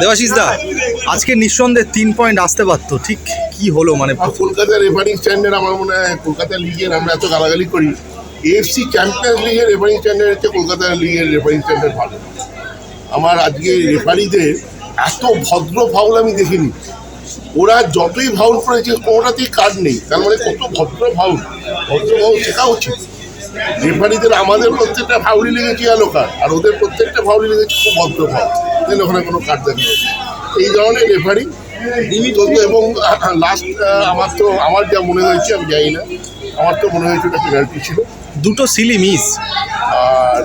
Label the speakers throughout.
Speaker 1: দেবাশিস দা, আজকে নিঃসন্দেহে তিন পয়েন্ট আসতে পারতো, ঠিক কি হলো মানে?
Speaker 2: কলকাতার রেফারিং স্ট্যান্ডার্ড আমার মনে হয়, কলকাতা লিগের আমরা এত গালাগালি করি এএফসি চ্যাম্পিয়ন্স লিগের রেফারিং স্ট্যান্ডার্ড হচ্ছে কলকাতা লিগের রেফারিং স্ট্যান্ডার্ড ভালো। আমার আজকে রেফারিদের এত ভদ্র ফাউল আমি দেখিনি। ওরা যতই ফাউল করেছে, কোনোটাতেই কার্ড নেই। তার মানে কত ভদ্র ফাউল ভদ্র ফাউল শেখা উচিত। রেফারিদের আমাদের প্রত্যেকটা ফাউলই লেগেছে আলো কার্ড আর ওদের প্রত্যেকটা ফাউলই লেগেছে খুব ভদ্র ফাউল। কিন্তু ওখানে কোনো কার্ড দেখা এই ধরনের রেফারি চলতো এবং লাস্ট আমার তো আমার যা মনে হয়েছে আমি জানি না। আমার তো মনে হয়েছে ওটা পেনাল্টি ছিল।
Speaker 1: দুটো সিলি মিস
Speaker 2: আর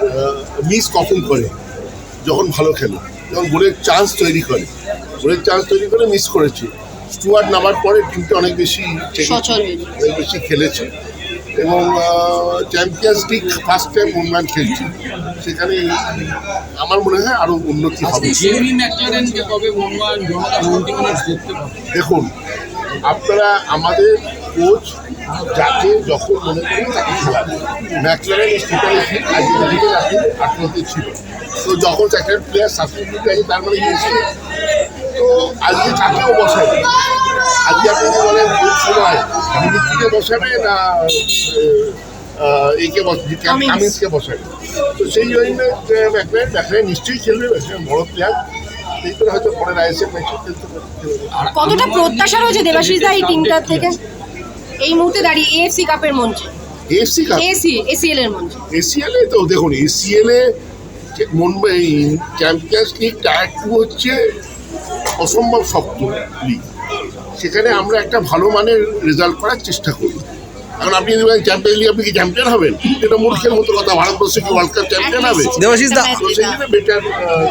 Speaker 2: মিস কখন করে? যখন ভালো খেলে। যখন গোলের চান্স তৈরি করে। গোলের চান্স তৈরি করে মিস করেছে। স্টুয়ার্ট নামার পরে টিমটা অনেক বেশি অনেক বেশি খেলেছে। এবং চ্যাম্পিয়ন্স লিগ ফার্স্ট টাইম উন্নয়ন খেলছে। সেখানে আমার মনে হয় আরও উন্নতি হবে। দেখুন আপনারা আমাদের কোচ যাকে যখন মনে করেন তাকে খেলাবে ম্যাকলারেন ফিট আজকে দিকে রাখি আঠারোতে ছিল। তো যখন একটা প্লেয়ার আছে তার মানে গিয়েছিল তো আজকে তাকেও বসাবে আজকে বলেন সময় দিদিকে বসাবে না
Speaker 3: কামিন্স।
Speaker 2: কামিন্সকে বসাবে তো সেই জন্য ম্যাকলারেন ম্যাকলারেন নিশ্চয়ই খেলবে ম্যাকলারেন বড় প্লেয়ার সেই করে হয়তো পরের আইএসএফ ম্যাচে খেলতে
Speaker 3: কতটা প্রত্যাশা রয়েছে দেবাশিস দা এই টিমটার থেকে? এই মুহূর্তে দাঁড়িয়ে এএফসি কাপের মঞ্চে।
Speaker 2: কাপ
Speaker 3: এসি এসিএল এর মঞ্চে।
Speaker 2: এসিএল এ তো দেখুন এসিএল এ Mumbai champions league tier two হচ্ছে অসম্ভব শক্ত লিগ সেখানে আমরা একটা ভালো মানের রেজাল্ট করার চেষ্টা করি। এখন আপনি যদি বলেন চ্যাম্পিয়ন লিগ আপনি কি চ্যাম্পিয়ন হবেন? এটা মূর্খের মতো কথা। ভারতবর্ষে কি ওয়ার্ল্ড কাপ চ্যাম্পিয়ন হবে?
Speaker 1: দেবাশিস দা
Speaker 2: বেটার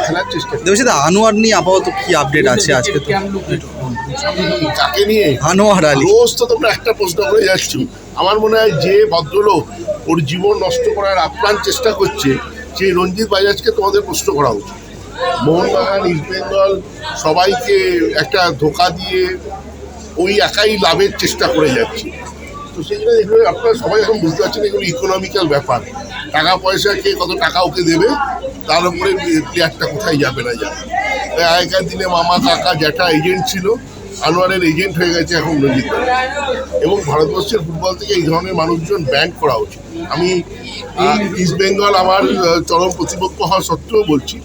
Speaker 2: খেলার চেষ্টা
Speaker 1: দেবাশিস দা আনোয়ার নিয়ে আপাতত কি আপডেট আছে আজকে
Speaker 2: কাকে নিয়ে?
Speaker 1: আনোয়ার আলী।
Speaker 2: রোজ তো তোমরা একটা প্রশ্ন করে যাচ্ছ। আমার মনে হয় যে ভদ্রলোক ওর জীবন নষ্ট করার আপ্রাণ চেষ্টা করছে সেই রঞ্জিত বাজাজকে তোমাদের প্রশ্ন করা উচিত। মোহনবাগান ইস্টবেঙ্গল সবাইকে একটা ধোকা দিয়ে ওই একাই লাভের চেষ্টা করে যাচ্ছে। তো সেই জন্য এগুলো আপনারা সবাই এখন বুঝতে পারছেন এগুলো ইকোনমিক্যাল ব্যাপার। টাকা পয়সা কে কত টাকা ওকে দেবে তার উপরে প্লেয়ারটা কোথায় যাবে না যাবে। তাই আগেকার দিনে মামা কাকা জ্যাঠা এজেন্ট ছিল আনোয়ারের এজেন্ট হয়ে গেছে এখন রঞ্জিত। এবং ভারতবর্ষের ফুটবল থেকে এই ধরনের মানুষজন ব্যান করা উচিত। আমি ইস্ট বেঙ্গল আমার চরম প্রতিপক্ষ হওয়া সত্ত্বেও বলছি।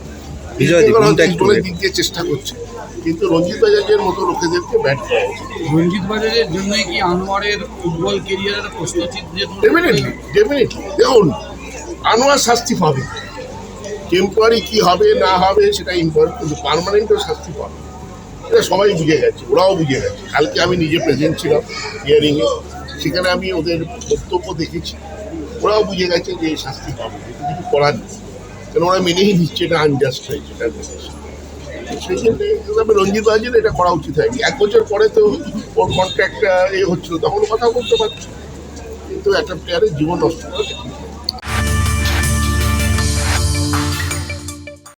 Speaker 2: ইস্ট বেঙ্গল। দিক দিয়ে চেষ্টা করছে। কিন্তু রঞ্জিত বাজাজের মতো লোকেদেরকে ব্যাট করা
Speaker 4: রঞ্জিত বাজারের জন্যই কি আনোয়ারের ফুটবল কেরিয়ারের প্রশ্নচিহ্ন যে
Speaker 2: ডেফিনেটলি ডেফিনেটলি দেখুন আনোয়ার শাস্তি পাবে। টেম্পোরারি কি হবে না হবে সেটা ইম্পর্টেন্ট কিন্তু পারমানেন্টও শাস্তি পাবে। এটা সবাই বুঝে গেছে ওরাও বুঝে গেছে। কালকে আমি নিজে প্রেজেন্ট ছিলাম হিয়ারিংয়ে সেখানে আমি ওদের বক্তব্য দেখেছি। ওরাও বুঝে গেছে যে শাস্তি পাবে। কিছু করার নেই। কেন ওরা মেনেই নিচ্ছে এটা আনজাস্ট হয়েছে এটা সেই রঞ্জিত রাজের এটা করা উচিত হয়নি এক বছর পরে তো ওর কন্ট্রাক্টটা এ হচ্ছিল, তখন কথা বলতে পারছি কিন্তু একটা প্লেয়ারের জীবন নষ্ট।